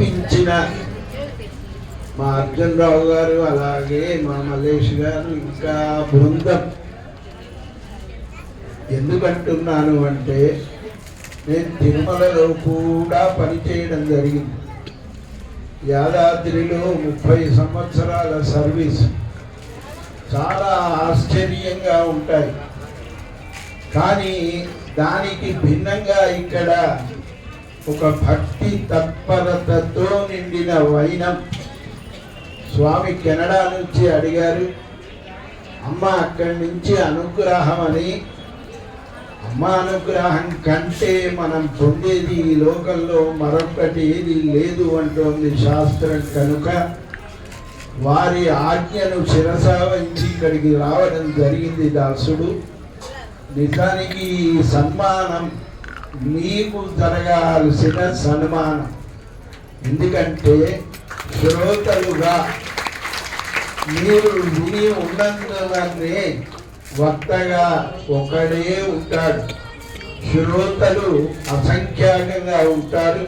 కల్పించిన మా అర్జున్ రావు గారు అలాగే మా మల్లేష్ గారు ఇంకా బృందం. ఎందుకంటున్నాను అంటే నేను తిరుమలలో కూడా పనిచేయడం జరిగింది. యాదాద్రిలో ముప్పై సంవత్సరాల సర్వీస్. చాలా ఆశ్చర్యంగా ఉంటాయి. కానీ దానికి భిన్నంగా ఇక్కడ ఒక భక్తి తత్పరతతో నిండిన వైనం. స్వామి కెనడా నుంచి అడిగారు అమ్మ అక్కడి నుంచి అనుగ్రహం అని అమ్మ అనుగ్రహం కంటే మనం పొందేది ఈ లోకంలో మరొకటి ఏది లేదు అంటోంది శాస్త్రం కనుక. వారి ఆజ్ఞను శిరసావించి ఇక్కడికి రావడం జరిగింది దాసుడు. నిజానికి ఈ సన్మానం మీకు జరగాల్సిన సన్మానం. ఎందుకంటే శ్రోతలుగా మీరు విని ఉన్నందువల్లనే వక్తగా ఒకడే ఉంటాడు. శ్రోతలు అసంఖ్యాకంగా ఉంటారు.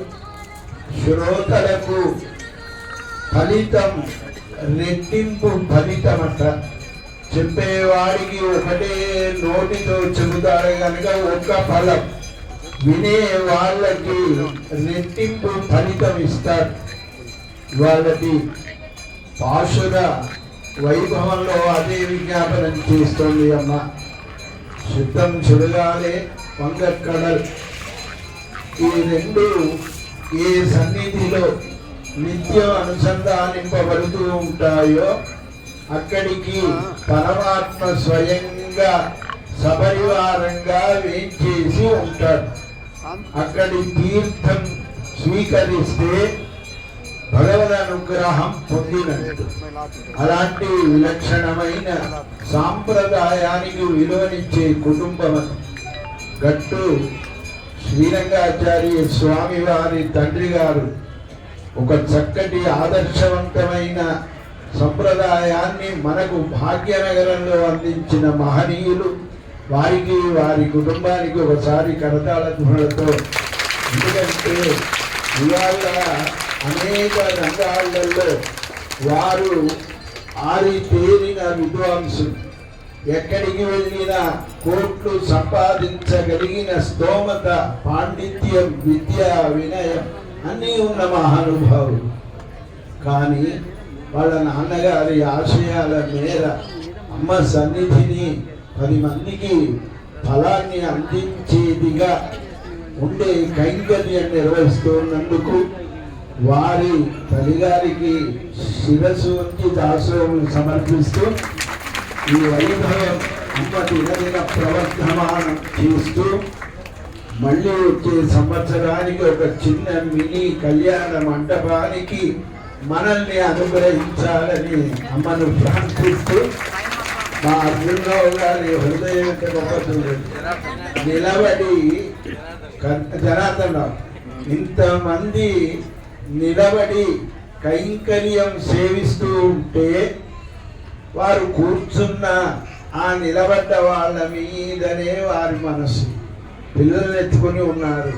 శ్రోతలకు ఫలితం రెట్టింపు ఫలితం అంట చెప్పేవాడికి ఒకటే నోటితో చెబుతాడు కనుక ఒక్క ఫలం. వినే వాళ్ళకి రెట్టింపు ఫలితం ఇస్తారు. వాళ్ళకి పాశుర వైభవంలో అదే విజ్ఞాపనం చేస్తుంది అమ్మ. శుద్ధం చుడగాలే వంగక్కడల్ ఈ రెండు ఏ సన్నిధిలో నిత్యం అనుసంధానింపబడుతూ ఉంటాయో అక్కడికి పరమాత్మ స్వయంగా సపరివారంగా వేంచేసి ఉంటాడు. అక్కడి తీర్థం స్వీకరిస్తే భగవద్ అనుగ్రహం పొందినట్టు. అలాంటి విలక్షణమైన సాంప్రదాయానికి విలువనిచ్చే కుటుంబం గట్టు శ్రీరంగాచార్య స్వామి వారి తండ్రి గారు ఒక చక్కటి ఆదర్శవంతమైన సంప్రదాయాన్ని మనకు భాగ్యనగరంలో అందించిన మహనీయులు వారికి వారి కుటుంబానికి ఒకసారి కరతాళ ధ్వనులతో. ఎందుకంటే ఇవాళ అనేక రంగాలలో వారు ఆరి తేరిన విద్వాంసులు. ఎక్కడికి వెళ్ళినా కోట్లు సంపాదించగలిగిన స్తోమత పాండిత్యం విద్య వినయం అన్నీ ఉన్న మహానుభావులు. కానీ వాళ్ళ నాన్నగారి ఆశయాల మేర అమ్మ సన్నిధిని పది మందికి ఫలాన్ని అందించేదిగా ఉండే కైంకర్యాన్ని నిర్వహిస్తున్నందుకు వారి తల్లిగారికి శిరస్సు వంచి దాసోహం సమర్పిస్తూ ఈ వైభవం అమ్మ దినదిన ప్రవర్ధమానం చేస్తూ మళ్ళీ వచ్చే సంవత్సరానికి ఒక చిన్న మినీ కళ్యాణ మండపానికి మనల్ని అనుగ్రహించాలని అమ్మను ప్రార్థిస్తూ మా అర్జునరావు గారి హృదయం యొక్క గొప్పతనం. నిలబడి జనార్దనరావు ఇంతమంది నిలబడి కైంకర్యం సేవిస్తూ ఉంటే వారు కూర్చున్న ఆ నిలబడ్డ వాళ్ళ మీదనే వారి మనసు పిల్లలు ఎత్తుకొని ఉన్నారు.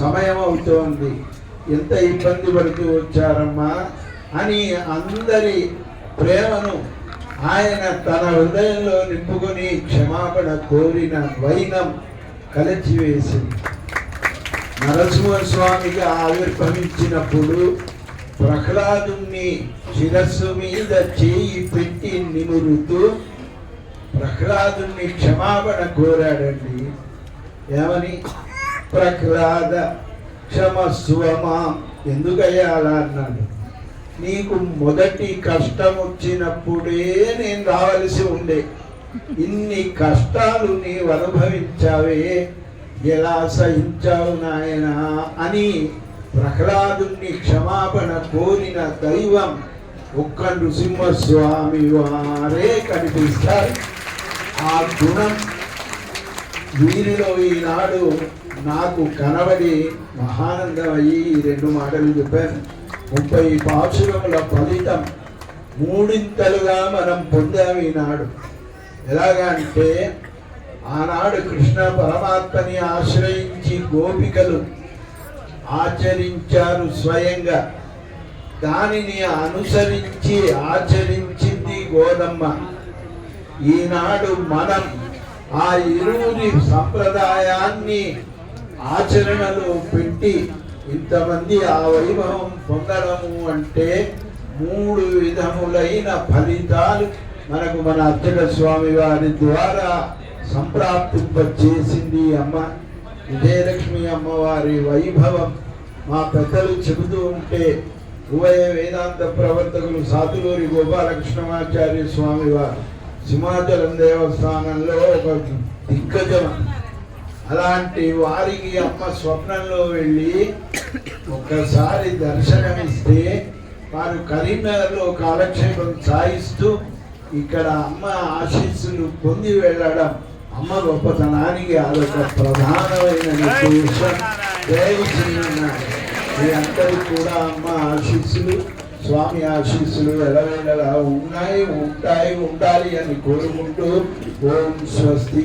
సమయం అవుతోంది. ఎంత ఇబ్బంది పడుతూ వచ్చారమ్మా అని అందరి ప్రేమను ఆయన తన హృదయంలో నింపుకొని క్షమాపణ కోరిన వైనం కలచివేసింది. నరసింహస్వామిగా ఆవిర్భవించినప్పుడు ప్రహ్లాదుని శిరస్సు మీద చేయి పెట్టి నిమురుతూ ప్రహ్లాదుని క్షమాపణ కోరాడండి. ఏమని? ప్రహ్లాద క్షమస్వమా ఎందుకయ్యా అలా అన్నాడు? నీకు మొదటి కష్టం వచ్చినప్పుడే నేను రావలసి ఉండే. ఇన్ని కష్టాలు నీవు అనుభవించావే. ఎలా సహించావు నాయన అని ప్రహ్లాదుని క్షమాపణ కోరిన దైవం ఒక్క నృసింహస్వామి వారే కనిపిస్తారు. ఆ గుణం వీరిలో ఈనాడు నాకు కనబడి మహానందమయ్యి ఈ రెండు మాటలు చెప్పాను ముప్పై పాశురముల ఫలితం మూడింతలుగా మనం పొందాము ఈనాడు. ఎలాగంటే ఆనాడు కృష్ణ పరమాత్మని ఆశ్రయించి గోపికలు ఆచరించారు స్వయంగా. దానిని అనుసరించి ఆచరించింది గోదమ్మ. ఈనాడు మనం ఆ ఇరువురి సంప్రదాయాన్ని ఆచరణలో పెట్టి ఇంతమంది ఆ వైభవం పొందడము అంటే మూడు విధములైన ఫలితాలు మనకు మన అర్చక స్వామి వారి ద్వారా సంప్రాప్తింప చేసింది అమ్మ. విజయలక్ష్మి అమ్మవారి వైభవం మా పెద్దలు చెబుతూ ఉంటే ఉభయ వేదాంత ప్రవర్తకులు సాతులూరి గోపాలకృష్ణమాచార్య స్వామి వారు సింహాచలం దేవస్థానంలో ఒక దిగ్గజం. అలాంటి వారికి అమ్మ స్వప్నంలో వెళ్ళి ఒక్కసారి దర్శనమిస్తే వారు కరీంనగర్లో కాలక్షేపం సాయిస్తూ ఇక్కడ అమ్మ ఆశీస్సులు పొంది వెళ్ళడం అమ్మ గొప్పతనానికి అదొక ప్రధానమైన నిర్దేశం. జై మీ కూడా అమ్మ ఆశీస్సులు స్వామి ఆశీస్సులు ఎలవేళలా ఉన్నాయి ఉంటాయి ఉండాలి అని కోరుకుంటూ ఓం స్వస్తి.